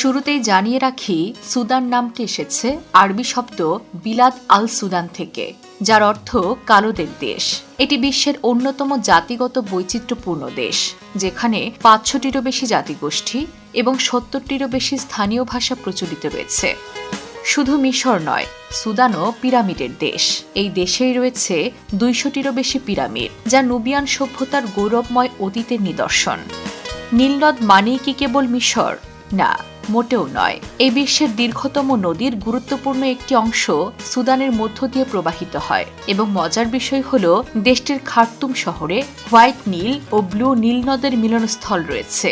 শুরুতেই জানিয়ে রাখি, সুদান নামটি এসেছে আরবি শব্দ বিলাদ আল সুদান থেকে, যার অর্থ কালোদের দেশ। এটি বিশ্বের অন্যতম জাতিগত বৈচিত্র্যপূর্ণ দেশ, যেখানে পাঁচশোটিরও বেশি জাতিগোষ্ঠী এবং সত্তরটিরও বেশি স্থানীয় ভাষা প্রচলিত রয়েছে। শুধু মিশর নয়, সুদানও পিরামিডের দেশ। এই দেশেই রয়েছে দুইশোটিরও বেশি পিরামিড, যা নুবিয়ান সভ্যতার গৌরবময় অতীতের নিদর্শন। নীলনদ মানেই কি কেবল মিশর? না, মোটেও নয়। এই বিশ্বের দীর্ঘতম নদীর গুরুত্বপূর্ণ একটি অংশ সুদানের মধ্য দিয়ে প্রবাহিত হয় এবং মজার বিষয় হল, দেশটির খার্তুম শহরে হোয়াইট নীল ও ব্লু নীল নদের মিলনস্থল রয়েছে।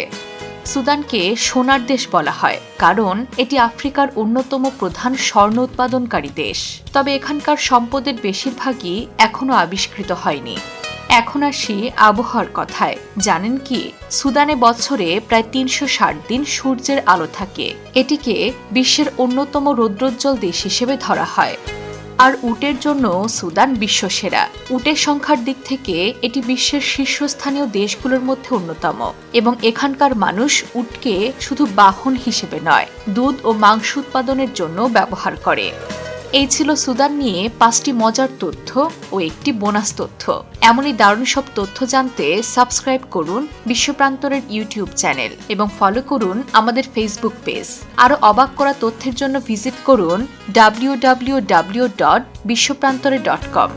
সুদানকে সোনার দেশ বলা হয়, কারণ এটি আফ্রিকার অন্যতম প্রধান স্বর্ণ উৎপাদনকারী দেশ। তবে এখানকার সম্পদের বেশিরভাগই এখনও আবিষ্কৃত হয়নি। এখন আসি আবহাওয়ার কথায়। জানেন কি, সুদানে বছরে প্রায় তিনশো ষাট দিন সূর্যের আলো থাকে। এটিকে বিশ্বের অন্যতম রৌদ্রোজ্জ্বল দেশ হিসেবে ধরা হয়। আর উটের জন্য সুদান বিশ্বসেরা। উটের সংখ্যার দিক থেকে এটি বিশ্বের শীর্ষস্থানীয় দেশগুলোর মধ্যে অন্যতম। এবং এখানকার মানুষ উটকে শুধু বাহন হিসেবে নয়, দুধ ও মাংস উৎপাদনের জন্য ব্যবহার করে। এই ছিল সুদান নিয়ে পাঁচটি মজার তথ্য ও একটি বোনাস তথ্য। এমনই দারুণ সব তথ্য জানতে সাবস্ক্রাইব করুন বিশ্বপ্রান্তরের ইউটিউব চ্যানেল এবং ফলো করুন আমাদের ফেসবুক পেজ আরও অবাক করা তথ্যের জন্য ভিজিট করুন ডাব্লিউ ডাব্লিউ ডাব্লিউ ডট বিশ্বপ্রান্তরে ডট কম